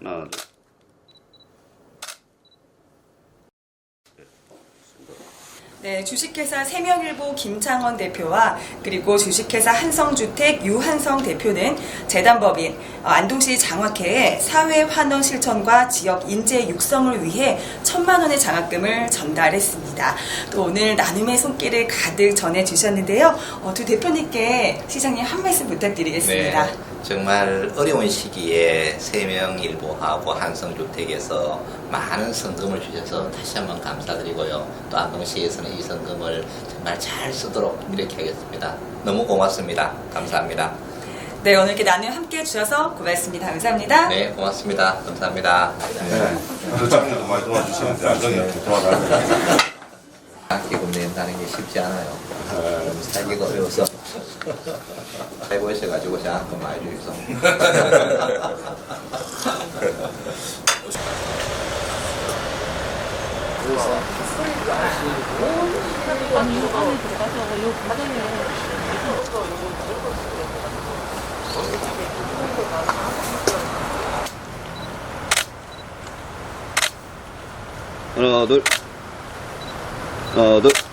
No. 네, 주식회사 세명일보 김창원 대표와 그리고 주식회사 한성주택 유한성 대표는 재단법인 어, 안동시 장학회에 사회 환원 실천과 지역 인재 육성을 위해 천만 원의 장학금을 전달했습니다. 또 오늘 나눔의 손길을 가득 전해 주셨는데요. 어, 두 대표님께 시장님 한 말씀 부탁드리겠습니다. 네, 정말 어려운 시기에 세명일보하고 한성주택에서 많은 성금을 주셔서 다시 한번 감사드리고요. 또 안동시에서는 이 성금을 정말 잘 쓰도록 노력하겠습니다. 너무 고맙습니다. 감사합니다. 네, 오늘 이렇게 나눔 함께 해주셔서 고맙습니다. 감사합니다. 네, 고맙습니다. 감사합니다. 네. 부장님도 많이 도와주시는데 안정이 이렇게 도와달라고. 기금 낸다는 게 쉽지 않아요. 네. 살기가 어려워서 해보셔가지고 장학금 많이 주셔서. 아니 요 안에 들어가서 요 바닥에 하나 둘. 하나 둘